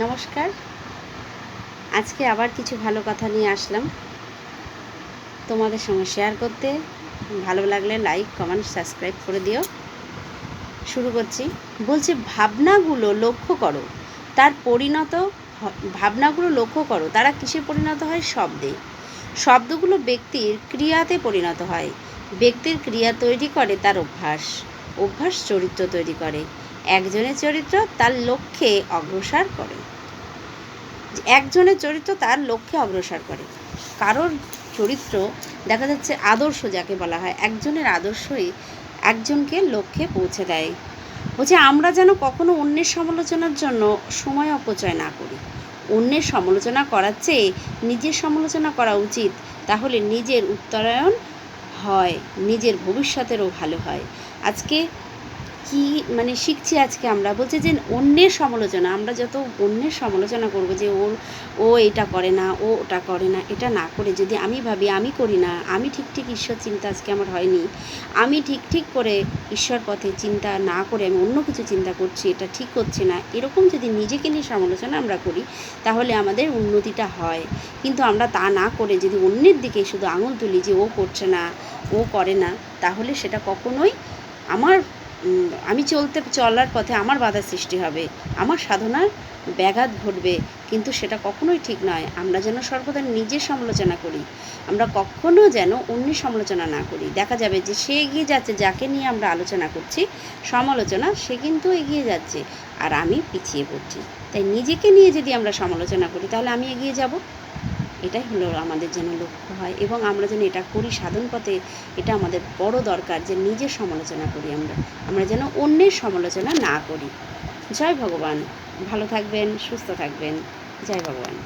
নমস্কার। আজকে আবার কিছু ভালো কথা নিয়ে আসলাম তোমাদের সঙ্গে শেয়ার করতে। ভালো লাগলে লাইক কমেন্ট সাবস্ক্রাইব করে দিও। শুরু করছি। বলছে, ভাবনাগুলো লক্ষ্য করো। তার পরিণত ভাবনাগুলো লক্ষ্য করো। তারা কিসে পরিণত হয়? শব্দে। শব্দগুলো ব্যক্তির ক্রিয়াতে পরিণত হয়। ব্যক্তির ক্রিয়া তৈরি করে তার অভ্যাস। অভ্যাস চরিত্র তৈরি করে। একজনের চরিত্র তার লক্ষ্যে অগ্রসর করে। একজনের চরিত্র তার লক্ষ্যে অগ্রসর করে। কারোর চরিত্র দেখা যাচ্ছে আদর্শ যাকে বলা হয়, একজনের আদর্শই একজনকে লক্ষ্যে পৌঁছে দেয়। বলছে, আমরা যেন কখনো অন্যের সমালোচনার জন্য সময় অপচয় না করি। অন্যের সমালোচনা করার চেয়ে নিজের সমালোচনা করা উচিত, তাহলে নিজের উত্তরায়ণ হয়, নিজের ভবিষ্যতেরও ভালো হয়। আজকে কি মানে শিখছি আজকে আমরা? বলছে যে অন্যের সমালোচনা, আমরা যত অন্যের সমালোচনা করব যে ওর, ও এটা করে না, ও ওটা করে না, এটা না করে যদি আমি ভাবি আমি করি না, আমি ঠিক ঠিক ঈশ্বর চিন্তা আজকে আমার হয়নি, আমি ঠিক ঠিক করে ঈশ্বর পথে চিন্তা না করে আমি অন্য কিছু চিন্তা করছি, এটা ঠিক হচ্ছে না, এরকম যদি নিজেকে নিয়ে সমালোচনা আমরা করি, তাহলে আমাদের উন্নতিটা হয়। কিন্তু আমরা তা না করে যদি অন্যের দিকে শুধু আঙুল তুলি যে ও করছে না, ও করে না, তাহলে সেটা কখনোই আমার আমি চলতে, চলার পথে আমার বাধা সৃষ্টি হবে, আমার সাধনার ব্যাঘাত ঘটবে, কিন্তু সেটা কখনোই ঠিক নয়। আমরা যেন সর্বদা নিজের সমালোচনা করি, আমরা কখনো যেন অন্যের সমালোচনা না করি। দেখা যাবে যে সে এগিয়ে যাচ্ছে, যাকে নিয়ে আমরা আলোচনা করছি, সমালোচনা সে কিন্তু এগিয়ে যাচ্ছে, আর আমি পিছিয়ে পড়ছি। তাই নিজেকে নিয়ে যদি আমরা সমালোচনা করি, তাহলে আমি এগিয়ে যাব। এটাই হলো আমাদের যেন লক্ষ্য হয় এবং আমরা যেন এটা করি সাধন পথে, এটা আমাদের বড় দরকার যে নিজের সমালোচনা করি আমরা। আমরা যেন অন্যের সমালোচনা না করি। জয় ভগবান। ভালো থাকবেন, সুস্থ থাকবেন। জয় ভগবান।